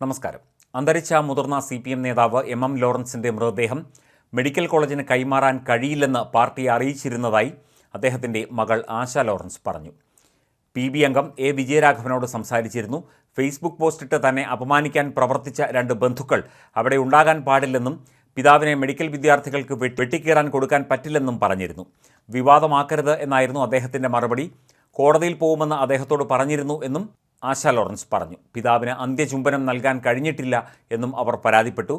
നമസ്കാരം. അന്തരിച്ച മുതിർന്ന സി പി എം നേതാവ് എം എം ലോറൻസിന്റെ മൃതദേഹം മെഡിക്കൽ കോളേജിന് കൈമാറാൻ കഴിയില്ലെന്ന് പാർട്ടി അറിയിച്ചിരുന്നതായി അദ്ദേഹത്തിന്റെ മകൾ ആശ ലോറൻസ് പറഞ്ഞു. പി ബി അംഗം എ വിജയരാഘവനോട് സംസാരിച്ചിരുന്നു. ഫേസ്ബുക്ക് പോസ്റ്റിട്ട് തന്നെ അപമാനിക്കാൻ പ്രവർത്തിച്ച രണ്ട് ബന്ധുക്കൾ അവിടെ ഉണ്ടാകാൻ പാടില്ലെന്നും പിതാവിനെ മെഡിക്കൽ വിദ്യാർത്ഥികൾക്ക് വെട്ടിക്കേറാൻ കൊടുക്കാൻ പറ്റില്ലെന്നും പറഞ്ഞിരുന്നു. വിവാദമാക്കരുത് എന്നായിരുന്നു അദ്ദേഹത്തിന്റെ മറുപടി. കോടതിയിൽ പോകുമെന്ന് അദ്ദേഹത്തോട് പറഞ്ഞിരുന്നു എന്നും ആശ ലോറൻസ് പറഞ്ഞു. പിതാവിന് അന്ത്യചുംബനം നൽകാൻ കഴിഞ്ഞിട്ടില്ല എന്നും അവർ പരാതിപ്പെട്ടു.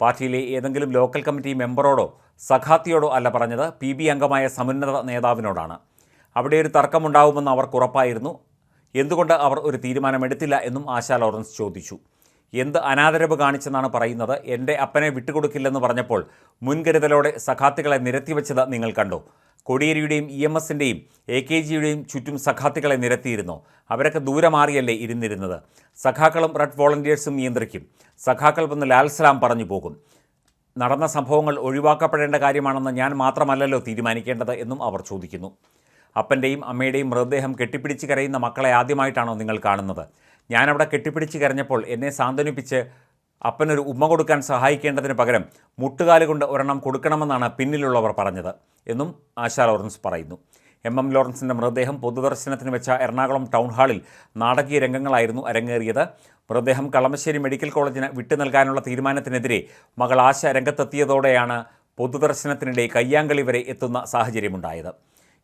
പാർട്ടിയിലെ ഏതെങ്കിലും ലോക്കൽ കമ്മിറ്റി മെമ്പറോടോ സഖാത്തിയോടോ അല്ല പറഞ്ഞത് പി ബി അംഗമായ സമുന്നത നേതാവിനോടാണ്. അവിടെ ഒരു തർക്കമുണ്ടാവുമെന്ന് അവർക്ക് ഉറപ്പായിരുന്നു. എന്തുകൊണ്ട് അവർ ഒരു തീരുമാനമെടുത്തില്ല എന്നും ആശാ ലോറൻസ് ചോദിച്ചു. എന്ത് അനാദരവ് കാണിച്ചെന്നാണ് പറയുന്നത്. എന്റെ അപ്പനെ വിട്ടുകൊടുക്കില്ലെന്ന് പറഞ്ഞപ്പോൾ മുൻകരുതലോടെ സഖാത്തികളെ നിരത്തിവെച്ചത് നിങ്ങൾ കണ്ടോ. കോടിയേരിയുടെയും ഇ എം എസിന്റെയും എ കെ ജിയുടെയും ചുറ്റും സഖാത്തുക്കളെ നിരത്തിയിരുന്നു. അവരൊക്കെ ദൂരെ മാറിയല്ലേ ഇരുന്നിരുന്നത്? സഖാക്കളും റെഡ് വോളണ്ടിയേഴ്സും നിയന്ത്രിക്കും. സഖാക്കൾ വന്ന് ലാൽസലാം പറഞ്ഞു പോകും. നടന്ന സംഭവങ്ങൾ ഒഴിവാക്കപ്പെടേണ്ട കാര്യമാണെന്ന് ഞാൻ മാത്രമല്ലല്ലോ തീരുമാനിക്കേണ്ടത് എന്നും അവർ ചോദിക്കുന്നു. അപ്പന്റെയും അമ്മയുടെയും മൃതദേഹം കെട്ടിപ്പിടിച്ച് കരയുന്ന മക്കളെ ആദ്യമായിട്ടാണോ നിങ്ങൾ കാണുന്നത്? ഞാനവിടെ കെട്ടിപ്പിടിച്ച് കരഞ്ഞപ്പോൾ എന്നെ സാന്ത്വനിപ്പിച്ച് അപ്പനൊരു ഉമ്മ കൊടുക്കാൻ സഹായിക്കേണ്ടതിന് പകരം മുട്ടുകാൽ കൊണ്ട് ഒരെണ്ണം കൊടുക്കണമെന്നാണ് പിന്നിലുള്ളവർ പറഞ്ഞത് എന്നും ആശാ ലോറൻസ് പറയുന്നു. എം എം ലോറൻസിന്റെ മൃതദേഹം പൊതുദർശനത്തിന് വെച്ച എറണാകുളം ടൗൺ ഹാളിൽ നാടകീയ രംഗങ്ങളായിരുന്നു അരങ്ങേറിയത്. മൃതദേഹം കളമശ്ശേരി മെഡിക്കൽ കോളേജിന് വിട്ടു നൽകാനുള്ള തീരുമാനത്തിനെതിരെ മകൾ ആശ രംഗത്തെത്തിയതോടെയാണ് പൊതുദർശനത്തിനിടെ കയ്യാങ്കളി വരെ എത്തുന്ന സാഹചര്യമുണ്ടായത്.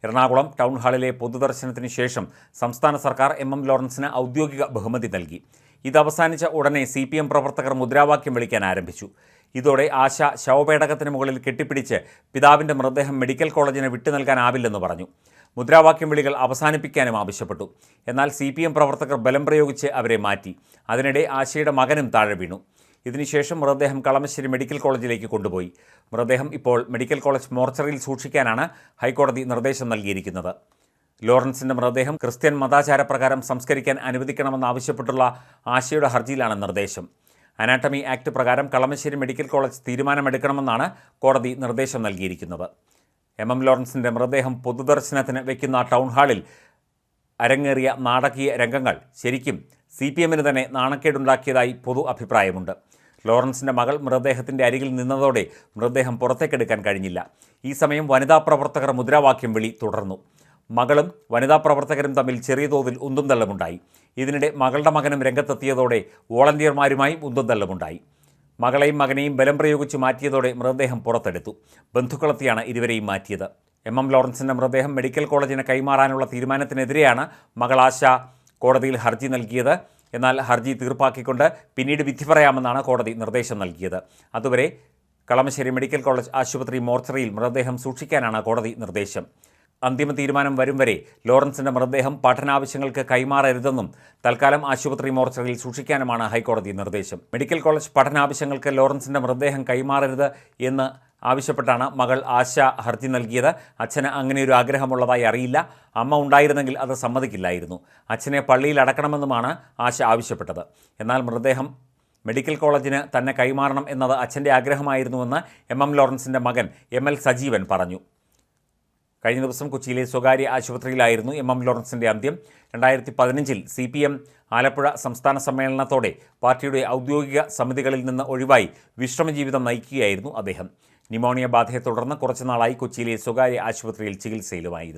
എറണാകുളം ടൗൺ ഹാളിലെ പൊതുദർശനത്തിന് ശേഷം സംസ്ഥാന സർക്കാർ എം എം ലോറൻസിന് ഔദ്യോഗിക ബഹുമതി നൽകി. ഇത് അവസാനിച്ച ഉടനെ സി പി എം പ്രവർത്തകർ മുദ്രാവാക്യം വിളിക്കാൻ ആരംഭിച്ചു. ഇതോടെ ആശ ശവപേടകത്തിന് മുകളിൽ കെട്ടിപ്പിടിച്ച് പിതാവിന്റെ മൃതദേഹം മെഡിക്കൽ കോളേജിന് വിട്ടു നൽകാനാവില്ലെന്ന് പറഞ്ഞു. മുദ്രാവാക്യം വിളികൾ അവസാനിപ്പിക്കാനും ആവശ്യപ്പെട്ടു. എന്നാൽ സി പി എം പ്രവർത്തകർ ബലം പ്രയോഗിച്ച് അവരെ മാറ്റി. അതിനിടെ ആശയുടെ മകനും താഴെ വീണു. ഇതിനുശേഷം മൃതദേഹം കളമശ്ശേരി മെഡിക്കൽ കോളേജിലേക്ക് കൊണ്ടുപോയി. മൃതദേഹം ഇപ്പോൾ മെഡിക്കൽ കോളേജ് മോർച്ചറിയിൽ സൂക്ഷിക്കാനാണ് ഹൈക്കോടതി നിർദ്ദേശം നൽകിയിരിക്കുന്നത്. ലോറൻസിന്റെ മൃതദേഹം ക്രിസ്ത്യൻ മതാചാരപ്രകാരം സംസ്കരിക്കാൻ അനുവദിക്കണമെന്നാവശ്യപ്പെട്ടുള്ള ആശയുടെ ഹർജിയിലാണ് നിർദ്ദേശം. അനാട്ടമി ആക്ട് പ്രകാരം കളമശ്ശേരി മെഡിക്കൽ കോളേജ് തീരുമാനമെടുക്കണമെന്നാണ് കോടതി നിർദ്ദേശം നൽകിയിരിക്കുന്നത്. എം. എം. ലോറൻസിന്റെ മൃതദേഹം പൊതുദർശനത്തിന് വയ്ക്കുന്ന ടൗൺ ഹാളിൽ അരങ്ങേറിയ നാടകീയ രംഗങ്ങൾ ശരിക്കും സി പി എമ്മിന് തന്നെ നാണക്കേടുണ്ടാക്കിയതായി പൊതു അഭിപ്രായമുണ്ട്. ലോറൻസിന്റെ മകൾ മൃതദേഹത്തിന്റെ അരികിൽ നിന്നതോടെ മൃതദേഹം പുറത്തേക്കെടുക്കാൻ കഴിഞ്ഞില്ല. ഈ സമയം വനിതാ പ്രവർത്തകർ മുദ്രാവാക്യം വിളി തുടർന്നു. മകളും വനിതാ പ്രവർത്തകരും തമ്മിൽ ചെറിയ തോതിൽ ഉന്തും തള്ളുമുണ്ടായി. ഇതിനിടെ മകളുടെ മകനും രംഗത്തെത്തിയതോടെ വോളണ്ടിയർമാരുമായും ഉന്തും തള്ളുമുണ്ടായി. മകളെയും മകനെയും ബലം പ്രയോഗിച്ച് മാറ്റിയതോടെ മൃതദേഹം പുറത്തെടുത്തു. ബന്ധുക്കളെത്തിയാണ് ഇരുവരെയും മാറ്റിയത്. എം എം ലോറൻസിന്റെ മൃതദേഹം മെഡിക്കൽ കോളേജിന് കൈമാറാനുള്ള തീരുമാനത്തിനെതിരെയാണ് മകൾ ആശ കോടതിയിൽ ഹർജി നൽകിയത്. എന്നാൽ ഹർജി തീർപ്പാക്കിക്കൊണ്ട് പിന്നീട് വിധി പറയാമെന്നാണ് കോടതി നിർദ്ദേശം നൽകിയത്. അതുവരെ കളമശ്ശേരി മെഡിക്കൽ കോളേജ് ആശുപത്രി മോർച്ചറിയിൽ മൃതദേഹം സൂക്ഷിക്കാനാണ് കോടതി നിർദ്ദേശം. അന്തിമ തീരുമാനം വരും വരെ ലോറൻസിന്റെ മൃതദേഹം പഠനാവശ്യങ്ങൾക്ക് കൈമാറരുതെന്നും തൽക്കാലം ആശുപത്രി മോർച്ചറിയിൽ സൂക്ഷിക്കാനുമാണ് ഹൈക്കോടതി നിർദ്ദേശം. മെഡിക്കൽ കോളേജ് പഠനാവശ്യങ്ങൾക്ക് ലോറൻസിന്റെ മൃതദേഹം കൈമാറരുത് എന്ന് ആവശ്യപ്പെട്ടാണ് മകൾ ആശ ഹർജി നൽകിയത്. അച്ഛന് അങ്ങനെ ഒരു ആഗ്രഹമുള്ളതായി അറിയില്ല. അമ്മ ഉണ്ടായിരുന്നെങ്കിൽ അത് സമ്മതിക്കില്ലായിരുന്നു. അച്ഛനെ പള്ളിയിൽ അടക്കണമെന്നുമാണ് ആശ ആവശ്യപ്പെട്ടത്. എന്നാൽ മൃതദേഹം മെഡിക്കൽ കോളേജിന് തന്നെ കൈമാറണം എന്നത് അച്ഛന്റെ ആഗ്രഹമായിരുന്നുവെന്ന് എം എം ലോറൻസിന്റെ മകൻ എം എൽ സജീവൻ പറഞ്ഞു. കഴിഞ്ഞ ദിവസം കൊച്ചിയിലെ സ്വകാര്യ ആശുപത്രിയിലായിരുന്നു എം എം ലോറൻസിന്റെ അന്ത്യം. രണ്ടായിരത്തി പതിനഞ്ചിൽ സി പി എം ആലപ്പുഴ സംസ്ഥാന സമ്മേളനത്തോടെ പാർട്ടിയുടെ ഔദ്യോഗിക സമിതികളിൽ നിന്ന് ഒഴിവായി വിശ്രമജീവിതം നയിക്കുകയായിരുന്നു അദ്ദേഹം. ന്യൂമോണിയ ബാധയെ തുടർന്ന് കുറച്ചുനാളായി കൊച്ചിയിലെ സ്വകാര്യ ആശുപത്രിയിൽ ചികിത്സയിലുമായിരുന്നു.